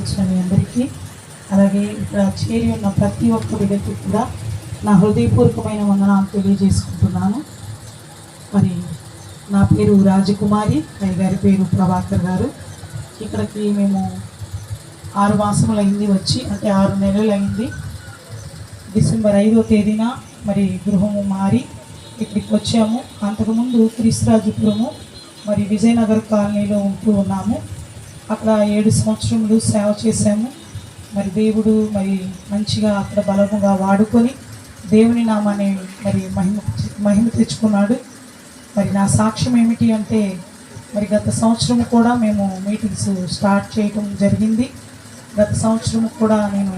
వచ్చిన మీ అందరికీ. అలాగే ఇక్కడ చేరి ఉన్న ప్రతి ఒక్క బిడ్డకి కూడా నా హృదయపూర్వకమైన వందనాలు తెలియజేసుకుంటున్నాను. మరి నా పేరు రాజకుమారి అయ్య గారి పేరు ప్రభాకర్ గారు. ఇక్కడికి మేము ఆరు మాసములు అయింది వచ్చి అంటే ఆరు నెలలు అయింది డిసెంబర్ ఐదో తేదీన మరి గృహము మారి ఇక్కడికి వచ్చాము. అంతకుముందు క్రీస్తురాజుపురము మరి విజయనగర్ కాలనీలో ఉంటూ ఉన్నాము. అక్కడ ఏడు సంవత్సరములు సేవ చేశాము. మరి దేవుడు మరి మంచిగా అక్కడ బలముగా వాడుకొని దేవుని నామాన్ని మరి మహిమ మహిమ తెచ్చుకున్నాడు. మరి నా సాక్ష్యం ఏమిటి అంటే మరి గత సంవత్సరం కూడా మేము మీటింగ్స్ స్టార్ట్ చేయటం జరిగింది. గత సంవత్సరం కూడా నేను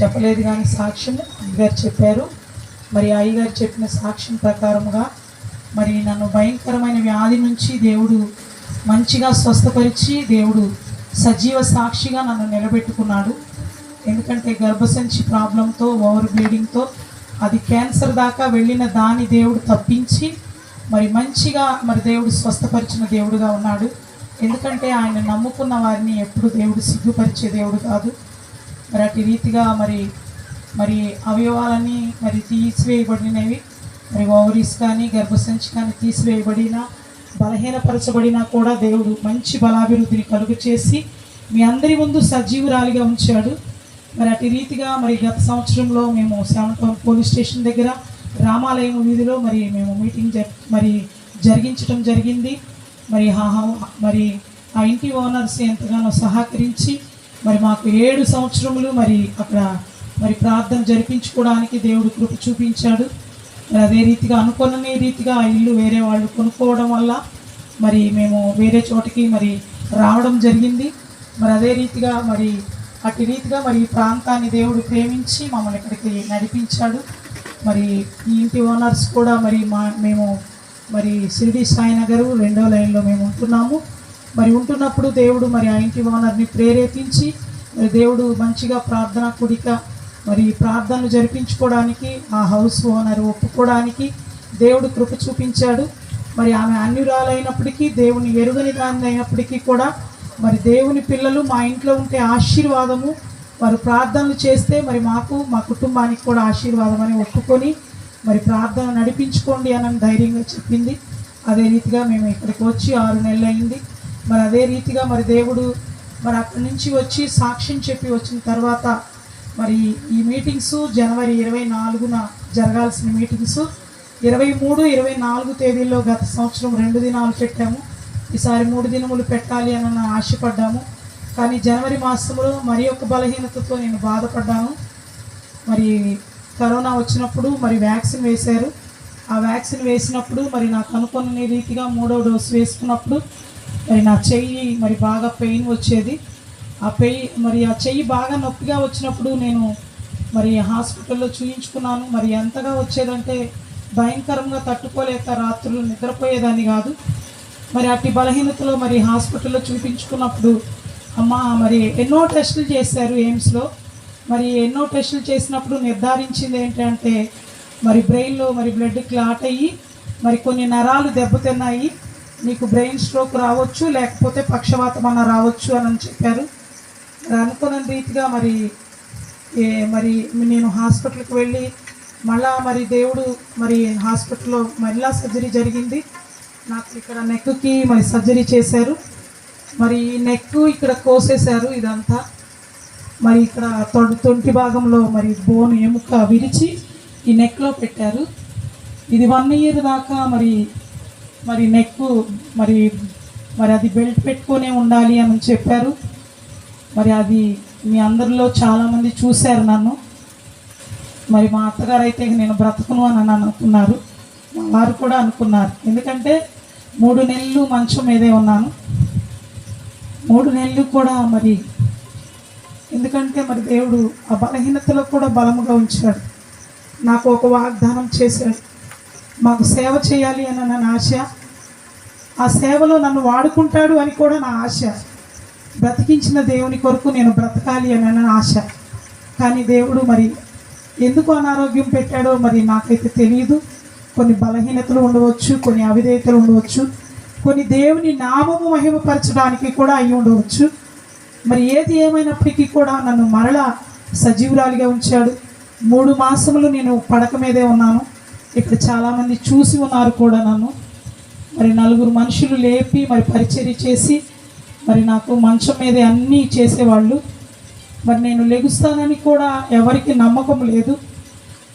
చెప్పలేదు కానీ సాక్ష్యం అయ్యగారు చెప్పారు. మరి అయ్యగారు చెప్పిన సాక్ష్యం ప్రకారముగా మరి నన్ను భయంకరమైన వ్యాధి నుంచి దేవుడు మంచిగా స్వస్థపరిచి దేవుడు సజీవ సాక్షిగా నన్ను నిలబెట్టుకున్నాడు. ఎందుకంటే గర్భసంచి ప్రాబ్లంతో ఓవర్ బ్లీడింగ్తో అది క్యాన్సర్ దాకా వెళ్ళిన దాని దేవుడు తప్పించి మరి మంచిగా మరి దేవుడు స్వస్థపరిచిన దేవుడుగా ఉన్నాడు. ఎందుకంటే ఆయన నమ్ముకున్న వారిని ఎప్పుడు దేవుడు సిగ్గుపరిచే దేవుడు కాదు. మరి అటు రీతిగా మరి మరి అవయవాలన్నీ మరి తీసివేయబడినవి. మరి ఓవరీస్ కానీ గర్భసంచి కానీ తీసివేయబడిన బలహీనపరచబడినా కూడా దేవుడు మంచి బలాభివృద్ధిని కలుగు చేసి మీ అందరి ముందు సజీవురాలిగా ఉంచాడు. మరి అటు రీతిగా మరి గత సంవత్సరంలో మేము సెవెన్ పోలీస్ స్టేషన్ దగ్గర రామాలయం వీధిలో మరి మేము మీటింగ్ జ మరి జరిగించడం జరిగింది. మరి మరి ఆ ఇంటి ఓనర్స్ ఎంతగానో సహకరించి మరి మాకు ఏడు సంవత్సరములు మరి అక్కడ మరి ప్రార్థన జరిపించుకోవడానికి దేవుడు కృప చూపించాడు. మరి అదే రీతిగా అనుకున్న రీతిగా ఆ ఇల్లు వేరే వాళ్ళు కొనుక్కోవడం వల్ల మరి మేము వేరే చోటికి మరి రావడం జరిగింది. మరి అదే రీతిగా మరి అటు రీతిగా మరి ఈ ప్రాంతాన్ని దేవుడు ప్రేమించి మమ్మల్ని ఇక్కడికి నడిపించాడు. మరి ఈ ఇంటి ఓనర్స్ కూడా మరి మా మేము మరి షిరిడి సాయినగర్ రెండో లైన్లో మేము ఉంటున్నాము. మరి ఉంటున్నప్పుడు దేవుడు మరి ఆ ఇంటి ఓనర్ని ప్రేరేపించి మరి దేవుడు మంచిగా ప్రార్థన కుడిగా మరి ప్రార్థనలు జరిపించుకోవడానికి ఆ హౌస్ ఓనర్ ఒప్పుకోవడానికి దేవుడు కృప చూపించాడు. మరి ఆమె అన్యురాలైనప్పటికీ దేవుని ఎరుగని దాన్ని అయినప్పటికీ కూడా మరి దేవుని పిల్లలు మా ఇంట్లో ఉంటే ఆశీర్వాదము. వారు ప్రార్థనలు చేస్తే మరి మాకు మా కుటుంబానికి కూడా ఆశీర్వాదం అని ఒప్పుకొని మరి ప్రార్థన నడిపించుకోండి అని ధైర్యంగా చెప్పింది. అదే రీతిగా మేము ఇక్కడికి వచ్చి ఆరు నెలలు అయింది. మరి అదే రీతిగా మరి దేవుడు మరి అక్కడి నుంచి వచ్చి సాక్ష్యం చెప్పి వచ్చిన తర్వాత మరి ఈ మీటింగ్స్ జనవరి ఇరవై నాలుగున జరగాల్సిన మీటింగ్స్. ఇరవై మూడు ఇరవై నాలుగు తేదీల్లో గత సంవత్సరం రెండు దినాలు పెట్టాము. ఈసారి మూడు దినములు పెట్టాలి అని ఆశపడ్డాము. కానీ జనవరి మాసంలో మరి ఒక బలహీనతతో నేను బాధపడ్డాను. మరి కరోనా వచ్చినప్పుడు మరి వ్యాక్సిన్ వేశారు. ఆ వ్యాక్సిన్ వేసినప్పుడు మరి నాకు అనుకున్న రీతిగా మూడో డోసు వేసుకున్నప్పుడు మరి నా చెయ్యి మరి బాగా పెయిన్ వచ్చేది. ఆ పెయి మరి ఆ చెయ్యి బాగా నొప్పిగా వచ్చినప్పుడు నేను మరి హాస్పిటల్లో చూయించుకున్నాను. మరి ఎంతగా వచ్చేదంటే భయంకరంగా తట్టుకోలేక రాత్రులు నిద్రపోయేదాన్ని కాదు. మరి అట్టి బలహీనతలో మరి హాస్పిటల్లో చూపించుకున్నప్పుడు అమ్మ మరి ఎన్నో టెస్టులు చేశారు ఎయిమ్స్లో. మరి ఎన్నో టెస్టులు చేసినప్పుడు నిర్ధారించింది ఏంటంటే మరి బ్రెయిన్లో మరి బ్లడ్ క్లాట్ అయ్యి మరి కొన్ని నరాలు దెబ్బతిన్నాయి. మీకు బ్రెయిన్ స్ట్రోక్ రావచ్చు లేకపోతే పక్షవాతం అన్న రావచ్చు అని చెప్పారు. మరి అనుకున్న రీతిగా మరి ఏ మరి నేను హాస్పిటల్కి వెళ్ళి మళ్ళా మరి దేవుడు మరి హాస్పిటల్లో మళ్ళా సర్జరీ జరిగింది. నాకు ఇక్కడ నెక్కి మరి సర్జరీ చేశారు. మరి నెక్ ఇక్కడ కోసేశారు ఇదంతా. మరి ఇక్కడ తొడి తొంటి భాగంలో మరి బోన్ ఎముక విరిచి ఈ నెక్లో పెట్టారు. ఇది వన్ ఇయర్ దాకా మరి మరి నెక్ మరి మరి అది బెల్ట్ పెట్టుకొనే ఉండాలి అని చెప్పారు. మరి అది మీ అందరిలో చాలామంది చూశారు నన్ను. మరి మా అత్తగారు అయితే నేను బ్రతకను అని అనుకున్నారు. మా వారు కూడా అనుకున్నారు. ఎందుకంటే మూడు నెలలు మంచం మీదే ఉన్నాను. మూడు నెలలు కూడా మరి ఎందుకంటే మరి దేవుడు ఆ బలహీనతలో కూడా బలముగా ఉంచాడు. నాకు ఒక వాగ్దానం చేశాడు. మాకు సేవ చేయాలి అని నా ఆశ. ఆ సేవలో నన్ను వాడుకుంటాడు అని కూడా నా ఆశ. బ్రతికించిన దేవుని కొరకు నేను బ్రతకాలి అని నా ఆశ. కానీ దేవుడు మరి ఎందుకు అనారోగ్యం పెట్టాడో మరి నాకైతే తెలియదు కొన్ని బలహీనతలు ఉండవచ్చు కొన్ని అవిధేయతలు ఉండవచ్చు కొన్ని దేవుని నామము మహిమపరచడానికి కూడా అయి ఉండవచ్చు. మరి ఏది ఏమైనప్పటికీ కూడా నన్ను మరలా సజీవురాలిగా ఉంచాడు. మూడు మాసములు నేను పడక మీదే ఉన్నాను. ఇక్కడ చాలామంది చూసి ఉన్నారు కూడా నన్ను. మరి నలుగురు మనుషులు లేపి మరి పరిచర్య చేసి మరి నాకు మంచం మీద అన్నీ చేసేవాళ్ళు. మరి నేను లెగుస్తానని కూడా ఎవరికి నమ్మకం లేదు.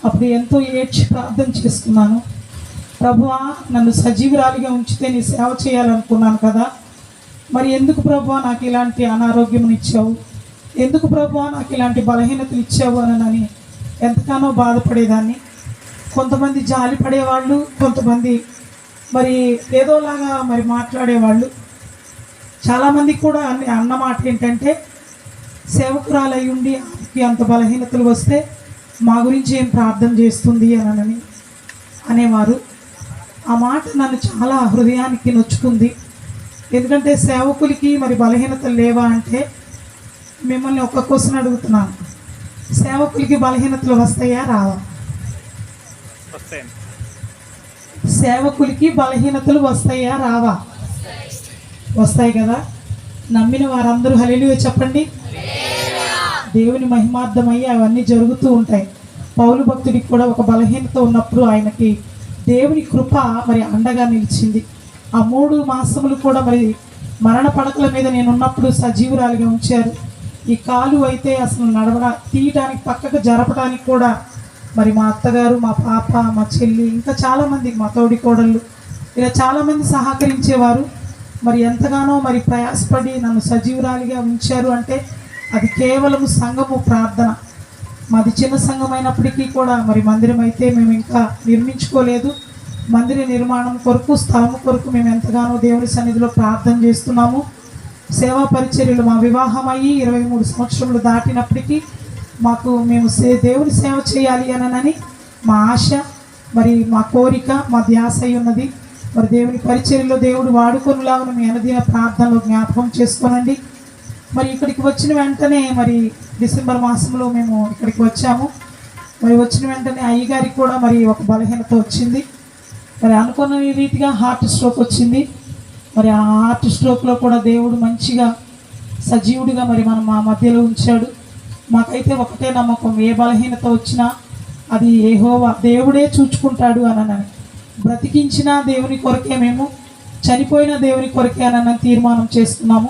అప్పుడు ఎంతో ఏడ్చి ప్రార్థన చేసుకున్నాను. ప్రభువా నన్ను సజీవురాలిగా ఉంచితే నీ సేవ చేయాలనుకున్నాను కదా. మరి ఎందుకు ప్రభువా నాకు ఇలాంటి అనారోగ్యం ఇచ్చావు? ఎందుకు ప్రభువా నాకు ఇలాంటి బలహీనతలు ఇచ్చావు అని ఎంతగానో బాధపడేదాన్ని. కొంతమంది జాలి పడేవాళ్ళు కొంతమంది మరి ఏదోలాగా మరి మాట్లాడేవాళ్ళు. చాలామంది కూడా అన్ని మాట ఏంటంటే సేవకురాలై ఉండి ఆమెకి అంత బలహీనతలు వస్తే మా గురించి ఏం ప్రార్థన చేస్తుంది అనని అనేవారు. ఆ మాట నన్ను చాలా హృదయానికి నొచ్చుకుంది. ఎందుకంటే సేవకులకి మరి బలహీనతలు లేవా అంటే మిమ్మల్ని ఒక్క క్వశ్చన్ అడుగుతున్నాను. సేవకులకి బలహీనతలు వస్తాయా రావా? సేవకులకి బలహీనతలు వస్తాయా రావా? వస్తాయి కదా? నమ్మిన వారందరూ హలీలు చెప్పండి. దేవుని మహిమార్థమయ్యి అవన్నీ జరుగుతూ ఉంటాయి. పౌలు భక్తుడికి కూడా ఒక బలహీనత ఉన్నప్పుడు ఆయనకి దేవుని కృప మరి అండగా నిలిచింది. ఆ మూడు మాసములు కూడా మరి మరణ పడకల మీద నేను ఉన్నప్పుడు సజీవురాలిగా ఉంచారు. ఈ కాలు అయితే అసలు నడవడా తీయటానికి పక్కకు జరపడానికి కూడా మరి మా అత్తగారు మా పాప మా చెల్లి ఇంకా చాలామంది మా తోడి కోడళ్ళు ఇలా చాలామంది సహకరించేవారు. మరి ఎంతగానో మరి ప్రయాసపడి నన్ను సజీవురాలిగా ఉంచారు అంటే అది కేవలం సంఘము ప్రార్థన. మాది చిన్న సంఘం అయినప్పటికీ కూడా మరి మందిరం అయితే మేము ఇంకా నిర్మించుకోలేదు. మందిర నిర్మాణం కొరకు స్థలం కొరకు మేము ఎంతగానో దేవుని సన్నిధిలో ప్రార్థన చేస్తున్నాము. సేవా పరిచర్యలు మా వివాహం అయ్యి ఇరవై మూడు సంవత్సరములు దాటినప్పటికీ మాకు మేము సే దేవుని సేవ చేయాలి అనని మా ఆశ మరి మా కోరిక మా ధ్యాస అయి ఉన్నది. మరి దేవుని పరిచర్యలో దేవుడు వాడుకొనిలాగా మీ అనుదిన ప్రార్థనలో జ్ఞాపకం చేసుకోనండి. మరి ఇక్కడికి వచ్చిన వెంటనే మరి డిసెంబర్ మాసంలో మేము ఇక్కడికి వచ్చాము. మరి వచ్చిన వెంటనే అయ్యగారికి కూడా మరి ఒక బలహీనత వచ్చింది. మరి అనుకున్న రీతిగా హార్ట్ స్ట్రోక్ వచ్చింది. మరి ఆ హార్ట్ స్ట్రోక్లో కూడా దేవుడు మంచిగా సజీవుడిగా మరి మనం మా మధ్యలో ఉంచాడు. మాకైతే ఒకటే నమ్మకం ఏ బలహీనత వచ్చినా అది ఏహోవా దేవుడే చూచుకుంటాడు అని బ్రతికించిన దేవుని కొరకే మేము చనిపోయిన దేవుని కొరకే అన్న తీర్మానం చేస్తున్నాము.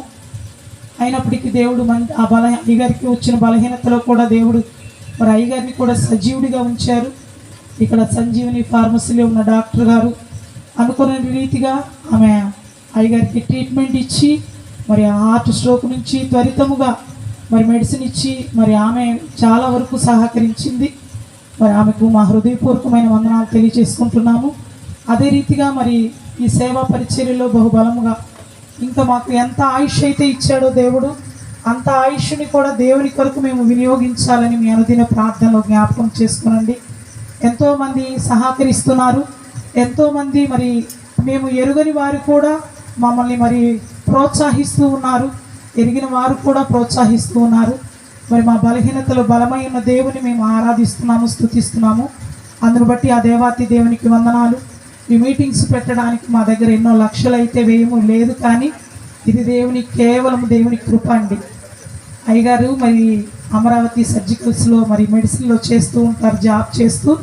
అయినప్పటికీ దేవుడు మన ఆ బల అయ్యగారికి వచ్చిన బలహీనతలో కూడా దేవుడు మరి అయ్యగారిని కూడా సజీవుడిగా ఉంచారు. ఇక్కడ సంజీవని ఫార్మసీలో ఉన్న డాక్టర్ గారు అనుకున్న రీతిగా ఆమె అయ్యగారికి ట్రీట్మెంట్ ఇచ్చి మరి హార్ట్ స్ట్రోక్ నుంచి త్వరితముగా మరి మెడిసిన్ ఇచ్చి మరి ఆమె చాలా వరకు సహకరించింది. మరి ఆమెకు మా హృదయపూర్వకమైన వందనాలు తెలియజేసుకుంటున్నాము. అదే రీతిగా మరి ఈ సేవా పరిచర్యలో బహుబలముగా ఇంకా మాకు ఎంత ఆయుష్ అయితే ఇచ్చాడో దేవుడు అంత ఆయుష్ని కూడా దేవుని కొరకు మేము వినియోగించాలని మీ అనుదిన ప్రార్థనలో జ్ఞాపకం చేసుకునండి. ఎంతోమంది సహకరిస్తున్నారు ఎంతోమంది మరి మేము ఎరుగని వారు కూడా మమ్మల్ని మరి ప్రోత్సహిస్తూ ఉన్నారు ఎరిగిన వారు కూడా ప్రోత్సహిస్తూ ఉన్నారు. మరి మా బలహీనతలో బలమై ఉన్న దేవుని మేము ఆరాధిస్తున్నాము స్థుతిస్తున్నాము. అందును బట్టి ఆ దేవాతి దేవునికి వందనాలు. ఈ మీటింగ్స్ పెట్టడానికి మా దగ్గర ఎన్నో లక్షలు అయితే వేయము లేదు కానీ ఇది దేవుని కేవలం దేవుని కృప అండి. అయ్యగారు మరి అమరావతి సర్జికల్స్లో మరి మెడిసిన్లో చేస్తూ ఉంటారు జాబ్ చేస్తూ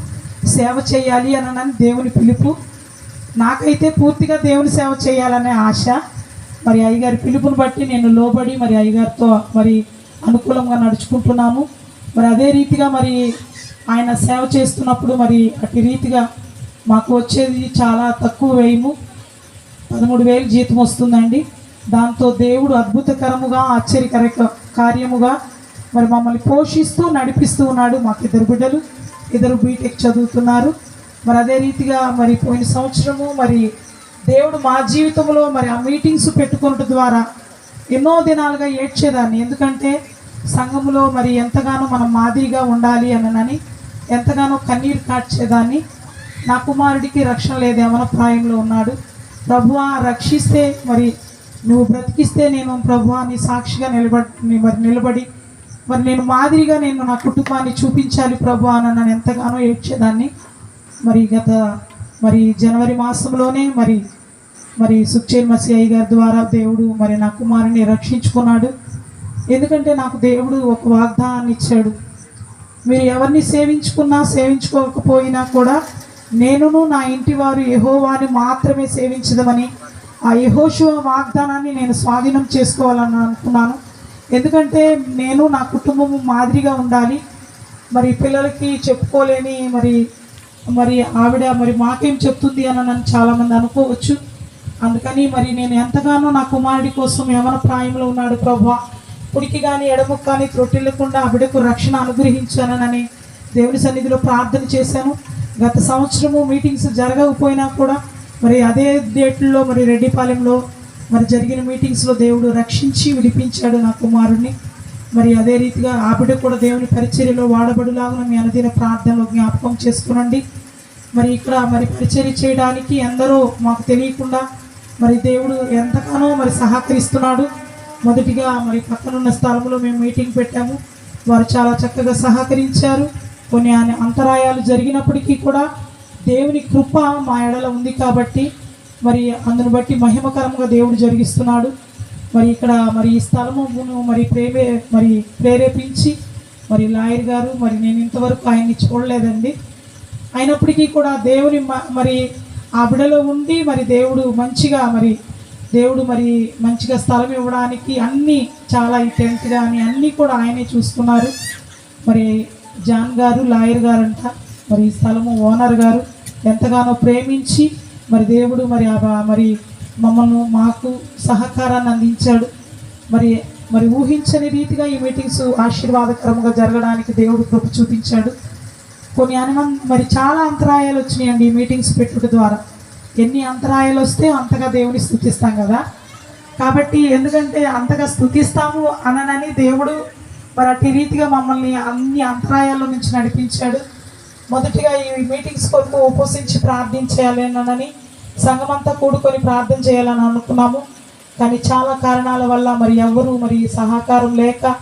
సేవ చేయాలి అని దేవుని పిలుపు. నాకైతే పూర్తిగా దేవుని సేవ చేయాలనే ఆశ. మరి అయ్యగారి పిలుపుని బట్టి నేను లోబడి మరి అయ్యగారితో మరి అనుకూలంగా నడుచుకుంటున్నాము. మరి అదే రీతిగా మరి ఆయన సేవ చేస్తున్నప్పుడు మరి అటు రీతిగా మాకు వచ్చేది చాలా తక్కువ వ్యయము. పదమూడు వేలు జీతం వస్తుందండి. దాంతో దేవుడు అద్భుతకరముగా ఆశ్చర్యకర కార్యముగా మరి మమ్మల్ని పోషిస్తూ నడిపిస్తూ ఉన్నాడు మాకు ఇద్దరు బిడ్డలు. ఇద్దరు బీటెక్ చదువుతున్నారు. మరి అదే రీతిగా మరి పోయిన సంవత్సరము మరి దేవుడు మా జీవితంలో మరి ఆ మీటింగ్స్ పెట్టుకున్నట్టు ద్వారా ఎన్నో దినాలుగా ఏడ్చేదాన్ని. ఎందుకంటే సంఘములో మరి ఎంతగానో మనం మాదిరిగా ఉండాలి అనని ఎంతగానో కన్నీరు కాచేదాన్ని. నా కుమారుడికి రక్షణ లేదు యవన ప్రాయంలో ఉన్నాడు. ప్రభువా రక్షిస్తే మరి నువ్వు బ్రతికిస్తే నేను ప్రభువా నీ సాక్షిగా నిలబడి మరి నిలబడి మరి నేను మాదిరిగా నేను నా కుటుంబాన్ని చూపించాలి ప్రభు అని నన్ను ఎంతగానో ఏడ్చేదాన్ని. మరి గత మరి జనవరి మాసంలోనే మరి మరి సుఖచేన్ మసీఐ గారి ద్వారా దేవుడు మరి నా కుమారుని రక్షించుకున్నాడు. ఎందుకంటే నాకు దేవుడు ఒక వాగ్దానాన్ని ఇచ్చాడు. మీరు ఎవరిని సేవించుకున్నా సేవించుకోకపోయినా కూడా నేనును నా ఇంటి వారు యహోవాని మాత్రమే సేవించదమని ఆ యహోశివ వాగ్దానాన్ని నేను స్వాధీనం చేసుకోవాలని అనుకున్నాను. ఎందుకంటే నేను నా కుటుంబము మాదిరిగా ఉండాలి. మరి పిల్లలకి చెప్పుకోలేని మరి మరి ఆవిడ మరి మాకేం చెప్తుంది అని నన్ను చాలామంది అనుకోవచ్చు. అందుకని మరి నేను ఎంతగానో నా కుమారుడి కోసం యమన ప్రాయంలో ఉన్నాడు ప్రభా పుడికి కానీ ఎడమకు కానీ త్రొట్టిల్లకుండా ఆ రక్షణ అనుగ్రహించానని దేవుని సన్నిధిలో ప్రార్థన చేశాను. గత సంవత్సరము మీటింగ్స్ జరగకపోయినా కూడా మరి అదే డేట్లో మరి రెడ్డిపాలెంలో మరి జరిగిన మీటింగ్స్లో దేవుడు రక్షించి విడిపించాడు నా కుమారుణ్ణి. మరి అదే రీతిగా ఆ బిడ్డ కూడా దేవుని పరిచర్యలో వాడబడులాగా మీ అనుదిన ప్రార్థనలో జ్ఞాపకం చేసుకునండి. మరి ఇక్కడ మరి పరిచర్య చేయడానికి ఎందరో మాకు తెలియకుండా మరి దేవుడు ఎంతగానో మరి సహకరిస్తున్నాడు. మొదటిగా మరి పక్కనున్న స్థలంలో మేము మీటింగ్ పెట్టాము. వారు చాలా చక్కగా సహకరించారు. కొన్ని అంతరాయాలు జరిగినప్పటికీ కూడా దేవుని కృప మా ఎడల ఉంది కాబట్టి మరి అందును బట్టి మహిమకరంగా దేవుడు జరిగిస్తున్నాడు. మరి ఇక్కడ మరి ఈ స్థలమును మరి ప్రేమే మరి ప్రేరేపించి మరి లాయర్ గారు మరి నేను ఇంతవరకు ఆయన్ని చూడలేదండి. అయినప్పటికీ కూడా దేవుని మ- మరి ఆ బిడలో ఉండి మరి దేవుడు మంచిగా మరి దేవుడు మరి మంచిగా స్థలం ఇవ్వడానికి అన్నీ చాలా ఈ టెంట్ కానీ అన్నీ కూడా ఆయనే చూసుకున్నారు. మరి జాన్ గారు లాయర్ గారు అంట మరి ఈ స్థలము ఓనర్ గారు ఎంతగానో ప్రేమించి మరి దేవుడు మరి ఆ మరి మమ్మల్ని మాకు సహకారాన్ని అందించాడు. మరి మరి ఊహించని రీతిగా ఈ మీటింగ్స్ ఆశీర్వాదకరంగా జరగడానికి దేవుడు కృప చూపించాడు. కొన్ని అనుమం మరి చాలా అంతరాయాలు వచ్చినాయండి ఈ మీటింగ్స్ పెట్టుట ద్వారా. ఎన్ని అంతరాయాలు వస్తే అంతగా దేవుని స్థుతిస్తాం కదా. కాబట్టి ఎందుకంటే అంతగా స్థుతిస్తాము అననని దేవుడు మరి అట్టి రీతిగా మమ్మల్ని అన్ని అంతరాయాల నుంచి నడిపించాడు. మొదటిగా ఈ మీటింగ్స్ కొరకు ఉపసించి ప్రార్థించేయాలి అనని సంఘమంతా కూడుకొని ప్రార్థన చేయాలని అనుకున్నాము. కానీ చాలా కారణాల వల్ల మరి ఎవరు మరి సహకారం లేక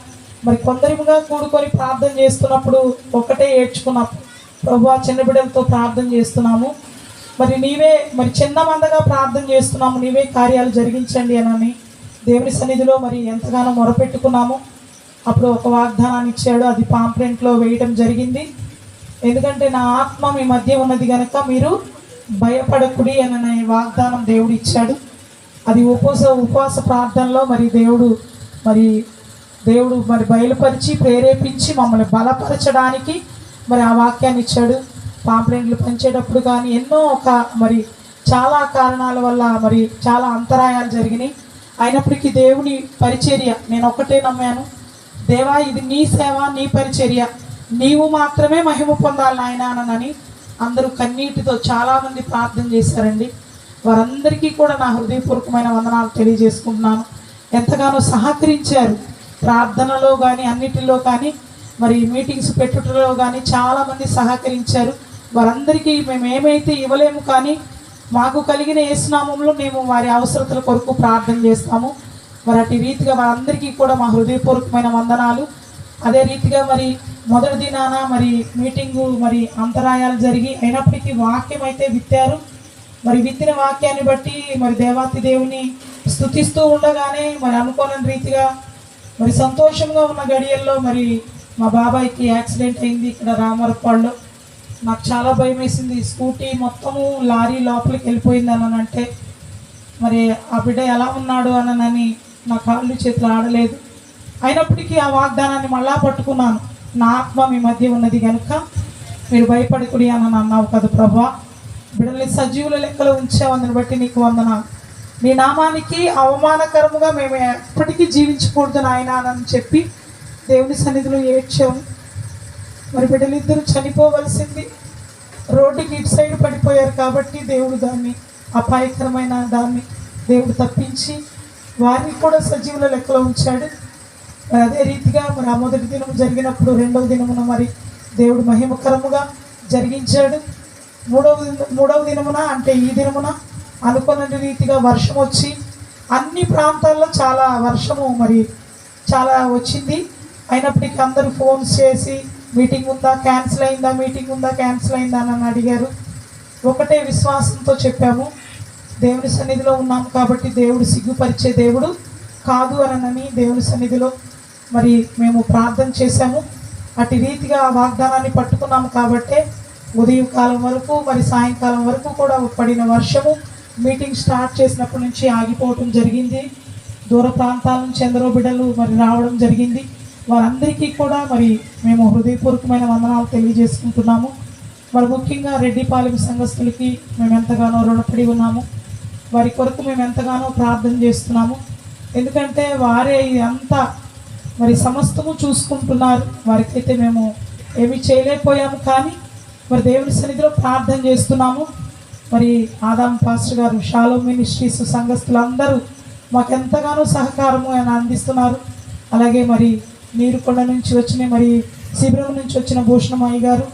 మరి కొందరిగా కూడుకొని ప్రార్థన చేస్తున్నప్పుడు ఒకటే ఏడ్చుకున్నప్పుడు ప్రభు చిన్న బిడ్డలతో ప్రార్థన చేస్తున్నాము. మరి నీవే మరి చిన్న మందగా ప్రార్థన చేస్తున్నాము. నీవే కార్యాలు జరిగించండి అని దేవుని సన్నిధిలో మరి ఎంతగానో మొరపెట్టుకున్నాము. అప్పుడు ఒక వాగ్దానాన్ని ఇచ్చాడు. అది పాంప్లెంట్లో వేయటం జరిగింది. ఎందుకంటే నా ఆత్మ మీ మధ్య ఉన్నది కనుక మీరు భయపడకుడి అనే వాగ్దానం దేవుడు ఇచ్చాడు. అది ఉపవాస ఉపవాస ప్రార్థనలో మరి దేవుడు మరి దేవుడు మరి బయలుపరిచి ప్రేరేపించి మమ్మల్ని బలపరచడానికి మరి ఆ వాక్యాన్ని ఇచ్చాడు. పాంప్లెంట్లు పంచేటప్పుడు కానీ ఎన్నో ఒక మరి చాలా కారణాల వల్ల మరి చాలా అంతరాయాలు జరిగినాయి. అయినప్పటికీ దేవుని పరిచర్య నేను ఒకటే నమ్మాను. దేవా ఇది నీ సేవ నీ పరిచర్య. నీవు మాత్రమే మహిమ పొందాలి నాయన అనని అందరూ కన్నీటితో చాలామంది ప్రార్థన చేశారండి. వారందరికీ కూడా నా హృదయపూర్వకమైన వందనాలు తెలియజేసుకుంటున్నాను. ఎంతగానో సహకరించారు. ప్రార్థనలో కానీ అన్నిటిలో కానీ మరి మీటింగ్స్ పెట్టుటలో కానీ చాలామంది సహకరించారు. వారందరికీ మేము ఏమైతే ఇవ్వలేము కానీ మాకు కలిగిన ఏ స్నామంలో మేము వారి అవసరతల కొరకు ప్రార్థన చేస్తాము. మరి అటు రీతిగా వారందరికీ కూడా మా హృదయపూర్వకమైన వందనాలు. అదే రీతిగా మరి మొదటి దినాన మరి మీటింగు మరి అంతరాయాలు జరిగి అయినప్పటికీ వాక్యం అయితే విత్తారు. మరి విత్తిన వాక్యాన్ని బట్టి మరి దేవాతి దేవుని స్థుతిస్తూ ఉండగానే మరి అనుకోని రీతిగా మరి సంతోషంగా ఉన్న గడియల్లో మరి మా బాబాయ్కి యాక్సిడెంట్ అయింది ఇక్కడ రామరపాడులో. నాకు చాలా భయం వేసింది స్కూటీ మొత్తము లారీ లోపలికి వెళ్ళిపోయింది అని అంటే మరి ఆ బిడ్డ ఎలా ఉన్నాడు అనని నా కాళ్ళు చేతులు ఆడలేదు. అయినప్పటికీ ఆ వాగ్దానాన్ని మళ్ళా పట్టుకున్నాను. నా ఆత్మ మీ మధ్య ఉన్నది కనుక మీరు భయపడకుడి అని అన్నావు కదా ప్రభా. బిడ్డల్ని సజీవుల లెక్కలో ఉంచావని బట్టి నీకు వందన నీ నామానికి అవమానకరముగా మేము ఎప్పటికీ జీవించకూడదు నాయన అని చెప్పి దేవుని సన్నిధిలో ఏడ్చాము మరి బిడ్డలిద్దరూ చనిపోవలసింది. రోడ్డుకి ఇటు సైడ్ పడిపోయారు కాబట్టి దేవుడు దాన్ని అపాయకరమైన దాన్ని దేవుడు తప్పించి వారిని కూడా సజీవుల లెక్కలో ఉంచాడు. మరి అదే రీతిగా మరి ఆ మొదటి దినం జరిగినప్పుడు రెండవ దినమున మరి దేవుడు మహిమకరముగా జరిగించాడు. మూడవ మూడవ దినమున అంటే ఈ దినమున అనుకున్న రీతిగా వర్షం వచ్చి అన్ని ప్రాంతాల్లో చాలా వర్షము మరి చాలా వచ్చింది. అయినప్పటికీ అందరూ ఫోన్స్ చేసి మీటింగ్ ఉందా క్యాన్సిల్ అయిందా మీటింగ్ ఉందా క్యాన్సిల్ అయిందా అని అడిగారు. ఒకటే విశ్వాసంతో చెప్పాము. దేవుని సన్నిధిలో ఉన్నాము కాబట్టి దేవుడు సిగ్గుపరిచే దేవుడు కాదు అనని దేవుని సన్నిధిలో మరి మేము ప్రార్థన చేశాము. అటు రీతిగా ఆ వాగ్దానాన్ని పట్టుకున్నాము కాబట్టే ఉదయం కాలం వరకు మరి సాయంకాలం వరకు కూడా పడిన వర్షము మీటింగ్ స్టార్ట్ చేసినప్పటి నుంచి ఆగిపోవటం జరిగింది. దూర ప్రాంతాల నుంచి ఎందరో బిడ్డలు మరి రావడం జరిగింది. వారందరికీ కూడా మరి మేము హృదయపూర్వకమైన వందనాలు తెలియజేసుకుంటున్నాము. మరి ముఖ్యంగా రెడ్డిపాలెం సంఘస్థులకి మేము ఎంతగానో రుణపడి ఉన్నాము. వారి కొరకు మేము ఎంతగానో ప్రార్థన చేస్తున్నాము. ఎందుకంటే వారే అంతా మరి సమస్తము చూసుకుంటున్నారు. వారికైతే మేము ఏమీ చేయలేకపోయాము కానీ మరి దేవుని సన్నిధిలో ప్రార్థన చేస్తున్నాము. మరి ఆదాం పాస్టర్ గారు షాలో మినిస్ట్రీస్ సంఘస్థులందరూ మాకు ఎంతగానో సహకారము ఆయన అందిస్తున్నారు. అలాగే మరి నీరుకొండ నుంచి వచ్చిన మరి శిబిరం నుంచి వచ్చిన భూషణమాయి గారు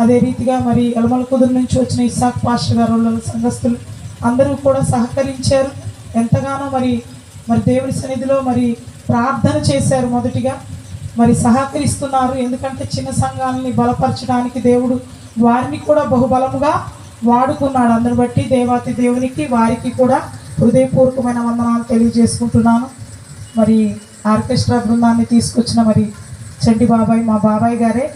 అదే రీతిగా మరి అలమల కుదురు నుంచి వచ్చిన ఇసాక్ పాస్టర్ గారు సంఘస్థులు అందరూ కూడా సహకరించారు. ఎంతగానో మరి మరి దేవుని సన్నిధిలో మరి ప్రార్థన చేశారు మొదటిగా. మరి సహకరిస్తున్నారు. ఎందుకంటే చిన్న సంఘాలని బలపరచడానికి దేవుడు వారిని కూడా బహుబలముగా వాడుకున్నాడు. అందరు బట్టి దేవాతి దేవునికి వారికి కూడా హృదయపూర్వకమైన వందనాలు తెలియజేసుకుంటున్నాను. మరి ఆర్కెస్ట్రా బృందాన్ని తీసుకొచ్చిన మరి చండి బాబాయ్ మా బాబాయ్ గారే.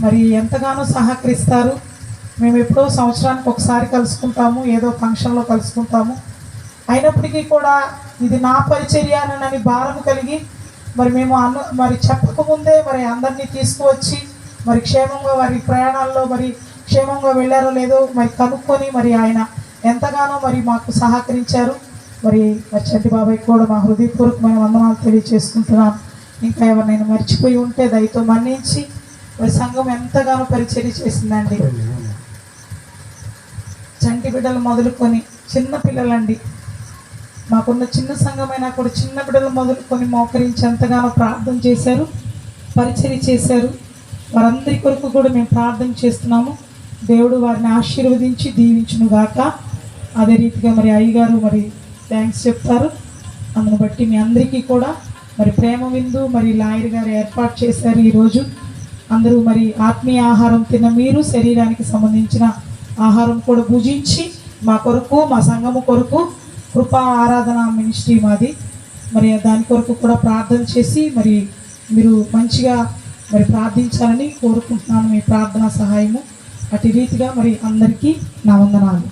మరి ఎంతగానో సహకరిస్తారు. మేము ఎప్పుడో సంవత్సరానికి ఒకసారి కలుసుకుంటాము ఏదో ఫంక్షన్లో కలుసుకుంటాము. అయినప్పటికీ కూడా ఇది నా పరిచర్య అని భారం కలిగి మరి మేము అన్న మరి చెప్పకముందే మరి అందరినీ తీసుకువచ్చి మరి క్షేమంగా వారి ప్రయాణాల్లో మరి క్షేమంగా వెళ్ళారో లేదో మరి కనుక్కొని మరి ఆయన ఎంతగానో మరి మాకు సహకరించారు. మరి మరి చెడ్డి బాబాయ్ కూడా మా హృదయపూర్వకమైన వందనాలు తెలియజేసుకుంటున్నాను. ఇంకా ఎవరినైనా మర్చిపోయి ఉంటే దయతో మన్నించి మరి సంఘం ఎంతగానో పరిచర్య చేసిందండి. చంటి బిడ్డలు మొదలుకొని చిన్న పిల్లలండి. మాకున్న చిన్న సంఘమైనా కూడా చిన్న బిడ్డలు మొదలుకొని మోకరించి ఎంతగానో ప్రార్థన చేశారు పరిచయం చేశారు. వారందరి కొరకు కూడా మేము ప్రార్థన చేస్తున్నాము. దేవుడు వారిని ఆశీర్వదించి దీవించును గాక. అదే రీతిగా మరి అయ్యగారు మరి థ్యాంక్స్ చెప్తారు. అందును బట్టి మీ అందరికీ కూడా మరి ప్రేమ విందు మరి లాయర్ గారు ఏర్పాటు చేశారు ఈరోజు. అందరూ మరి ఆత్మీయ ఆహారం తిన్న మీరు శరీరానికి సంబంధించిన ఆహారం కూడా పూజించి మా కొరకు మా సంఘము కొరకు కృపా ఆరాధన మినిస్ట్రీ మాది. మరి దాని కొరకు కూడా ప్రార్థన చేసి మరి మీరు మంచిగా మరి ప్రార్థించాలని కోరుకుంటున్నాను మీ ప్రార్థన సహాయము. అటు రీతిగా మరి అందరికీ నా వందనాలు.